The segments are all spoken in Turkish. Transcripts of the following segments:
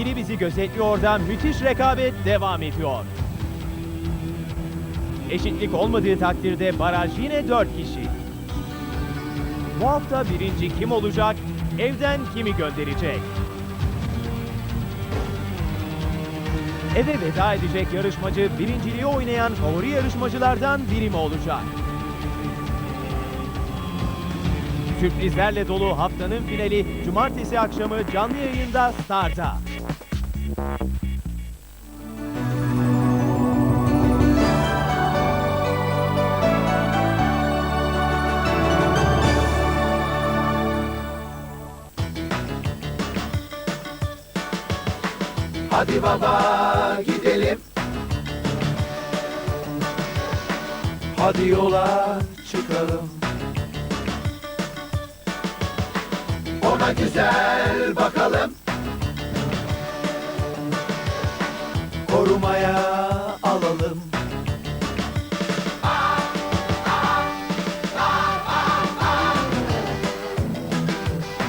Biri bizi gözetliyor'da müthiş rekabet devam ediyor. Eşitlik olmadığı takdirde baraj yine 4 kişi. Bu hafta birinci kim olacak? Evden kimi gönderecek? Eve veda edecek yarışmacı birinciliği oynayan favori yarışmacılardan biri mi olacak? Sürprizlerle dolu haftanın finali cumartesi akşamı canlı yayında Star'da. Hadi baba gidelim. Hadi yola çıkalım. Ona güzel bakalım. Korumaya alalım.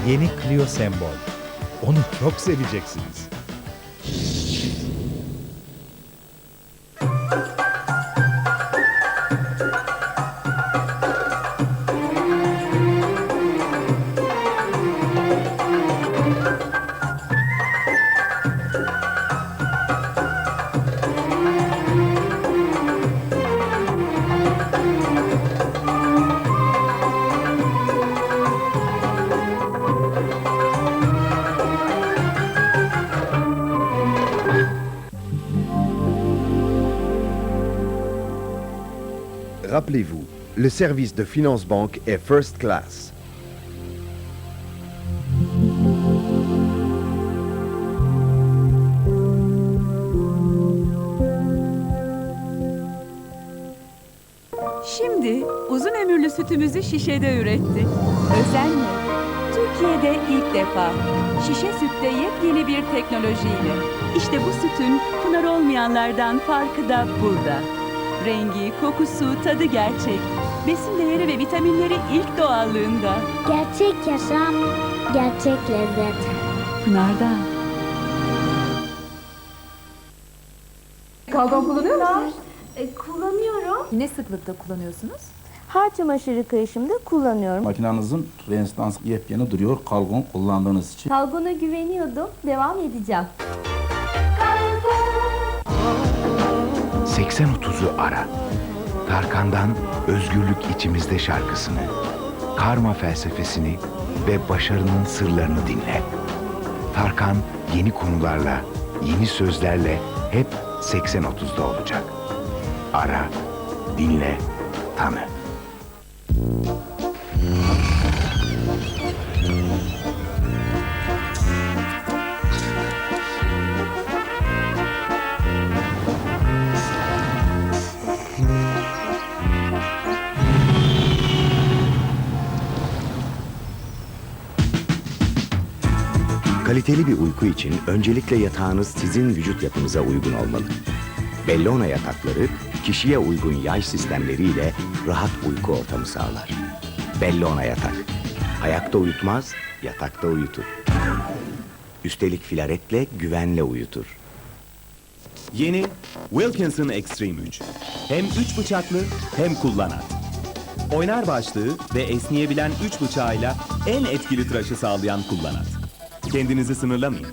Yeni Clio Sembol. Onu çok seveceksiniz. Rappelez-vous, le service de Finance Banque est first class. Şimdi uzun ömürlü sütümüzü şişede ürettik. Özenle. Türkiye'de ilk defa. Şişe sütte yepyeni bir teknolojiyle. İşte bu sütün pınar olmayanlardan farkı da burada. Rengi, kokusu, tadı gerçek. Besin değeri ve vitaminleri ilk doğallığında. Gerçek yaşam, gerçek lezzet. Pınar'dan. Kalgon kullanıyor musunuz? E, kullanıyorum. Ne sıklıkta kullanıyorsunuz? Har çamaşırı yıkayışımda kullanıyorum. Makinenizin rezistansı yepyeni duruyor kalgon kullandığınız için. Kalgona güveniyordum. Devam edeceğim. 80-30'u ara. Tarkan'dan Özgürlük içimizde şarkısını, karma felsefesini ve başarının sırlarını dinle. Tarkan yeni konularla, yeni sözlerle hep 80-30'da olacak. Ara, dinle, tanı. Kaliteli bir uyku için öncelikle yatağınız sizin vücut yapınıza uygun olmalı. Bellona yatakları kişiye uygun yay sistemleriyle rahat uyku ortamı sağlar. Bellona yatak. Ayakta uyutmaz, yatakta uyutur. Üstelik filaretle güvenle uyutur. Yeni Wilkinson Extreme 3. Hem 3 bıçaklı hem kullanan. Oynar başlığı ve esneyebilen 3 bıçağıyla en etkili tıraşı sağlayan kullanat. Kendinizi sınırlamayın.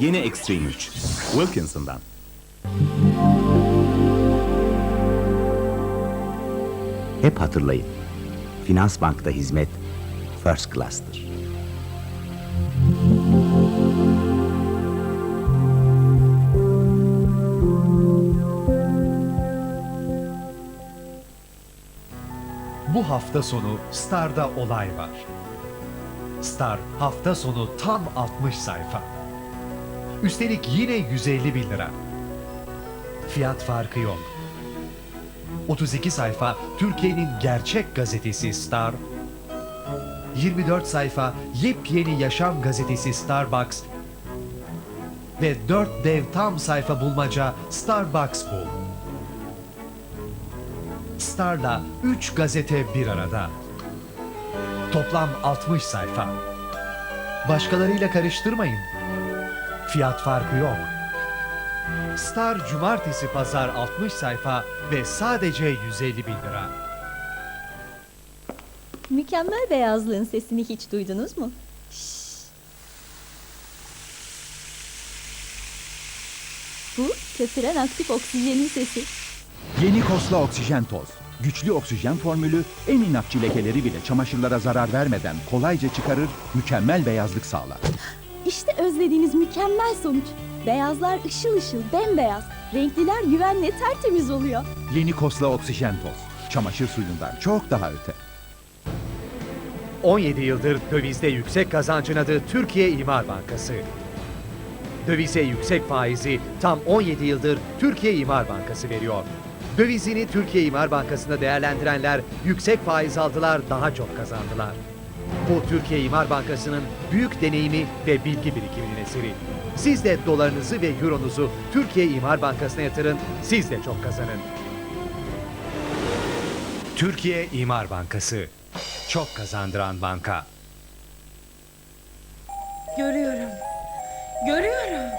Yeni Extreme 3. Wilkinson'dan. Hep hatırlayın. Finans Bank'ta hizmet first class'tır. Bu hafta sonu Star'da olay var. Star hafta sonu tam 60 sayfa. Üstelik yine 150 bin lira. Fiyat farkı yok. 32 sayfa Türkiye'nin gerçek gazetesi Star. 24 sayfa yepyeni yaşam gazetesi Starbucks ve 4 dev tam sayfa bulmaca Starbucks Bul. Star'la 3 gazete bir arada. Toplam 60 sayfa. Başkalarıyla karıştırmayın. fiyat farkı yok. Star Cumartesi Pazar 60 sayfa ve sadece 150 bin lira. Mükemmel beyazlığın sesini hiç duydunuz mu? Bu köpüren aktif oksijenin sesi. Yeni Kosla Oksijen Toz. Güçlü oksijen formülü en inatçı lekeleri bile çamaşırlara zarar vermeden kolayca çıkarır, mükemmel beyazlık sağlar. İşte özlediğiniz mükemmel sonuç. Beyazlar ışıl ışıl, bembeyaz. Renkliler güvenle tertemiz oluyor. Yeni Kosla Oksijen Toz. Çamaşır suyundan çok daha öte. 17 yıldır dövizde yüksek kazancın adı Türkiye İmar Bankası. Dövize yüksek faizi tam 17 yıldır Türkiye İmar Bankası veriyor. Dövizini Türkiye İmar Bankası'nda değerlendirenler yüksek faiz aldılar, daha çok kazandılar. Bu Türkiye İmar Bankası'nın büyük deneyimi ve bilgi birikiminin eseri. Siz de dolarınızı ve euronuzu Türkiye İmar Bankası'na yatırın, siz de çok kazanın. Türkiye İmar Bankası. Çok kazandıran banka. Görüyorum. Görüyorum.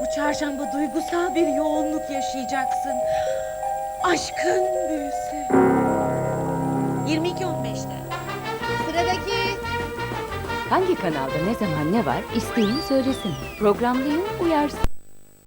Bu çarşamba duygusal bir yoğunluk yaşayacaksın. Aşkın büyüsü. 22.15'te. Sıradaki. Hangi kanalda ne zaman ne var isteyin söylesin. Programlayın uyarsın.